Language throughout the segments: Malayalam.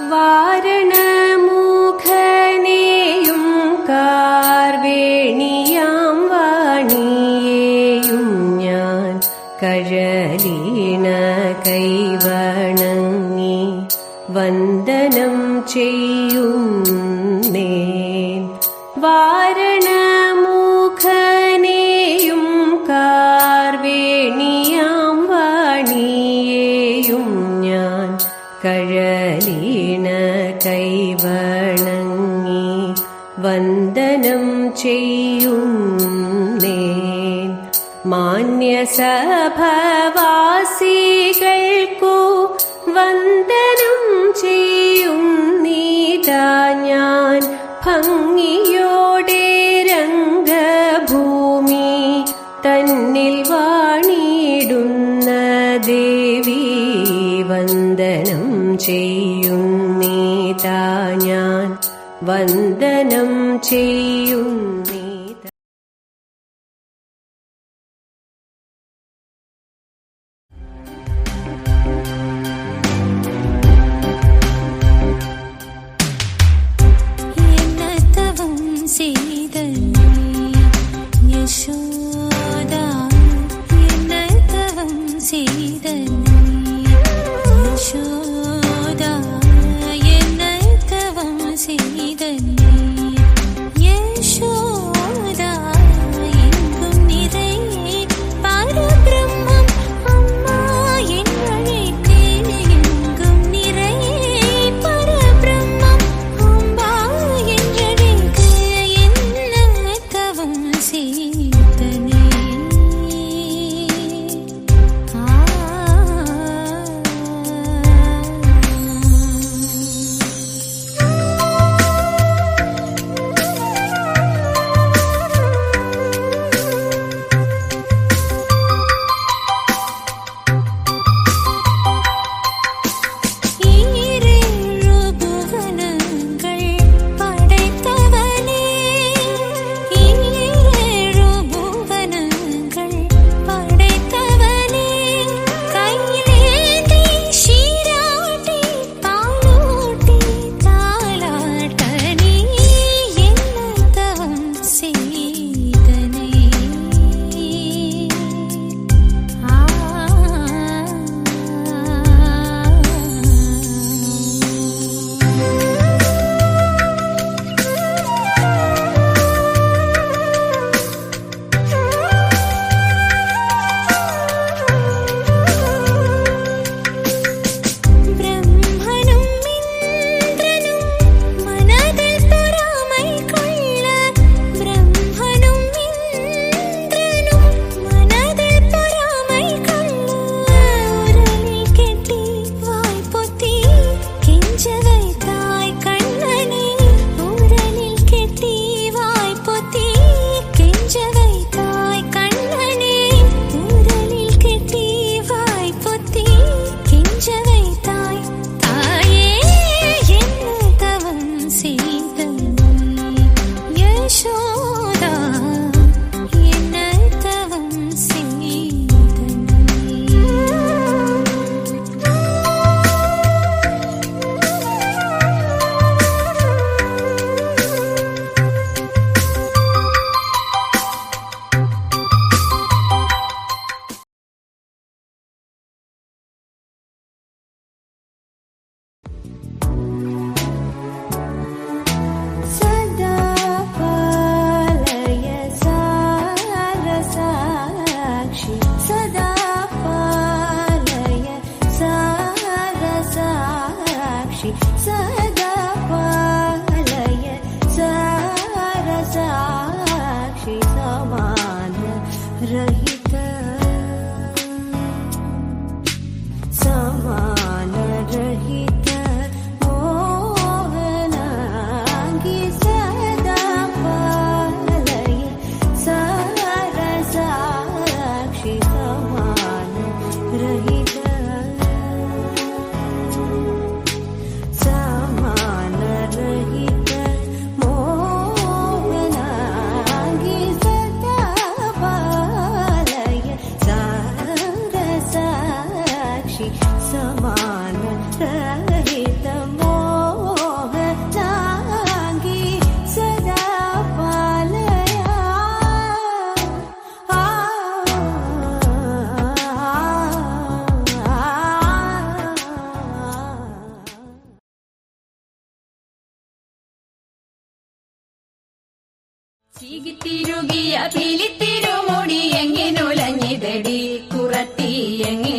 वारण കലീണ കൈവണങ്ങി വന്ദനം ചെയ്യുന്നേ മാന്യസഭവാസികൾക്കു വന്ദനം ചെയ്യുന്നീതാ ഞാൻ. ഭംഗിയോടെ രംഗഭൂമി തന്നിൽ വാണിടുന്ന ദേവി വന്ദനം ചെയ്യും. वन्दनं चे ചീകിത്തിരുകിയ പിലിത്തിരുമുടി എങ്ങിനുലഞ്ഞിതടി കുറത്തി എങ്ങി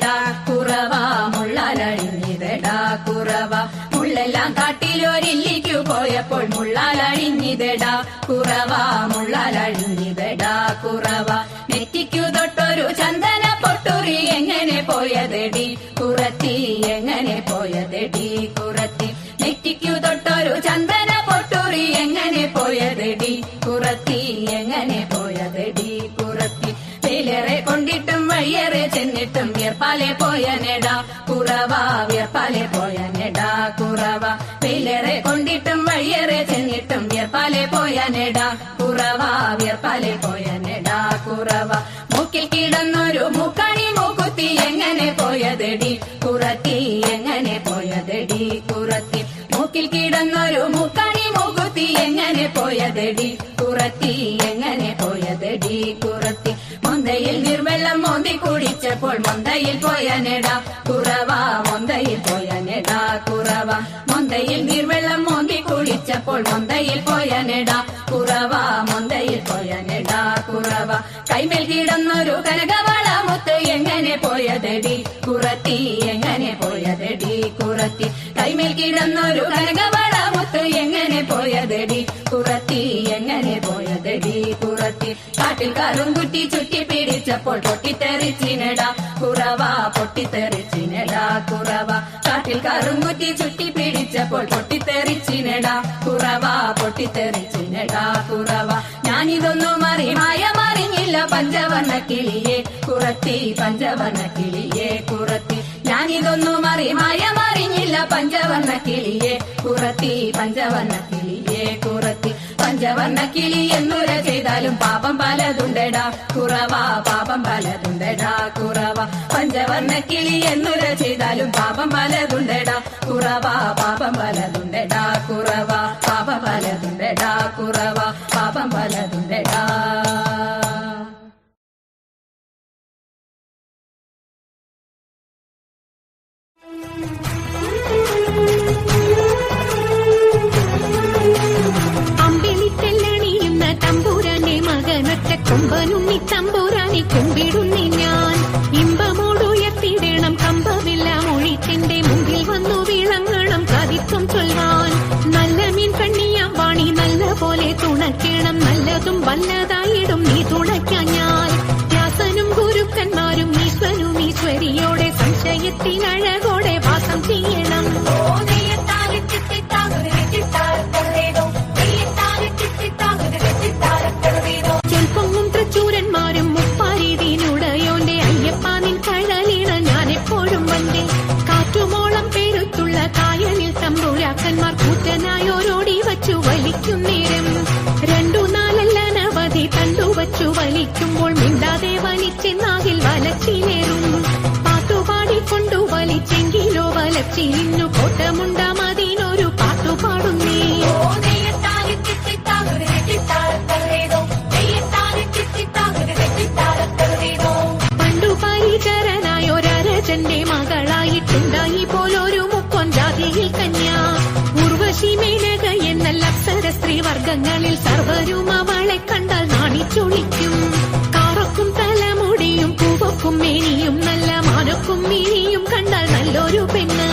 മുള്ളാലഴിഞ്ഞിതടാ കുറവ മുള്ളാലഴിഞ്ഞിതടാ കുറവ. മുള്ളെല്ലാം കാട്ടിലൊരില്ലിക്കു പോയപ്പോൾ മുള്ളാലഴിഞ്ഞിതടാ കുറവ മുള്ളാലഴിഞ്ഞിതടാ കുറവ. നെറ്റിക്കു തൊട്ടൊരു ചന്ദന പൊട്ടുറി എങ്ങനെ പോയതെടി? കുറത്തി ചെന്നിട്ടും പോയനെടാ കുറവാ വ്യർപ്പാലെ കുറവ വിയർപ്പാലെ പോയ നെടാ കുറവ. വെയിലേറെ കൊണ്ടിട്ടും വഴിയേറെ ചെന്നിട്ടും വ്യർപ്പാലെ പോയനെടാ കുറവാ കുറവ പോയനെടാ പോയ നെടാ കുറവ. മൂക്കിൽ കിടന്നൊരു മൂക്കണി മൂക്കുത്തി എങ്ങനെ പോയതെടി കുറത്തി എങ്ങനെ പോയതെടി കുറത്തി. മൂക്കിൽ കിടന്നൊരു മൂക്കണി മൂക്കുത്തി എങ്ങനെ പോയതെടി കുറത്തി എങ്ങനെ പോയതെടി കുറത്തി മൊന്തയിൽ നിർമ്മലം മോന്തി കുടിച്ചപ്പോൾ മൊന്തയിൽ പോയ നെടാ കുറവ മൊന്തയിൽ പോയ നെടാ കുറവ. മൊന്തയിൽ നിർമ്മലം മോന്തി കുടിച്ചപ്പോൾ മൊന്തയിൽ പോയ നെടാ കുറവ മൊന്തയിൽ പോയ നെടാ കുറവ. കൈമേൽ കിടന്നൊരു കനകവള മുത്ത് എങ്ങനെ പോയതടി? കുറത്തി എങ്ങനെ പോയതടി? കുറത്തി. കൈമേൽ കിടന്നൊരു കനകവള മുത്ത് എങ്ങനെ പോയതടി? കുറത്തി എങ്ങനെ പോയതടി? കുറത്തി. കാട്ടിൽ കറുംകുറ്റി ചുറ്റി പിടിച്ചപ്പോൾ പൊട്ടിത്തെറിച്ചിനടാ. കുറവ പൊട്ടിത്തെറിച്ചിനടാ കുറവ. കാട്ടിൽ കറുംകുറ്റി ചുറ്റി പിടിച്ചപ്പോൾ പൊട്ടിത്തെറിച്ചിനടാ. കുറവ പൊട്ടിത്തെറിച്ചിനടാ കുറവ. ഞാനിതൊന്നും അറി മായ മറിഞ്ഞില്ല പഞ്ചവർണ കിളിയെ. കുറത്തി പഞ്ചവർണ കിളിയെ കുറത്തി. ഞാനിതൊന്നും അറി മായ മറിഞ്ഞില്ല പഞ്ചവർണ കിളിയെ. കുറത്തി പഞ്ചവർണ കിളിയെ കുറത്തി. പഞ്ചവർണ കിളി എന്നുര ചെയ്താലും പാപം പലതുണ്ടടാ. കുറവ പാപം പലതുണ്ടടാ കുറവ. പഞ്ചവർണ കിളി എന്നുര ചെയ്താലും പാപം പലതുണ്ടടാ. കുറവ പാപം പലതുണ്ടടാ കുറവ. പാപം പലതുണ്ടടാ കുറവ. പാപം പലതുണ്ടടാ. കൊമ്പനുണ്ണി തമ്പൂരാണി കുമ്പിടുന്നി ഞാൻ. ഇമ്പമോടുയർത്തിയിടണം കമ്പവില്ല മൊഴിച്ചെന്റെ മുമ്പിൽ വന്നു വിളങ്ങണം കവിത്വം ചൊൽവാൻ. നല്ല മീൻ കണ്ണിയാം വാണി നല്ല പോലെ തുണയ്ക്കണം നല്ലതും വല്ലതായിടും നീ തുണയ്ക്കാൻ ഞാൻ. വ്യാസനും ഗുരുക്കന്മാരും ഈശ്വരും ഈശ്വരിയോടെ സംശയത്തിനഴകോടെ വലിക്കുമ്പോൾ മിണ്ടാതെ വലിച്ചെന്നാകിൽ വലച്ചിലേറും പാട്ടുപാടിക്കൊണ്ടു വലിച്ചെങ്കിലോ വലച്ചിലിന്നു കോട്ടമുണ്ടാമതിനൊരു പാട്ടുപാടുന്നേ. പണ്ടു പരിചരനായൊരരജന്റെ മകളായിട്ടുണ്ടായി എന്നല്ല അപ്സര സ്ത്രീ വർഗങ്ങളിൽ സർവരും അവളെ കണ്ടാൽ നാണിച്ചൊളിക്കും. പൂവക്കും മേനിയും നല്ല മാനക്കും മീനിയും കണ്ടാൽ നല്ലൊരു പെണ്ണ്.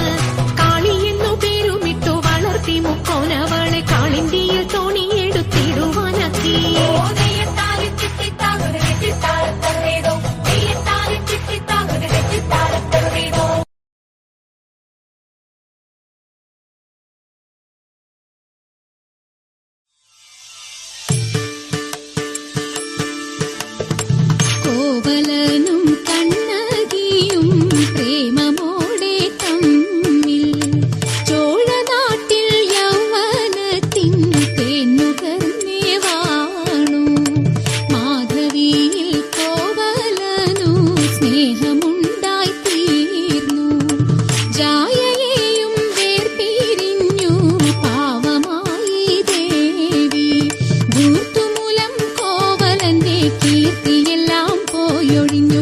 കാളി എന്നു പേരുമിട്ടു വളർത്തി മുക്കോനവളെ കാളിന്തിയിൽ തോണിയെടുത്തിടുവാനാക്കി കോവലനും கீர்த்தி எல்லாம் போயொழிஞ்சு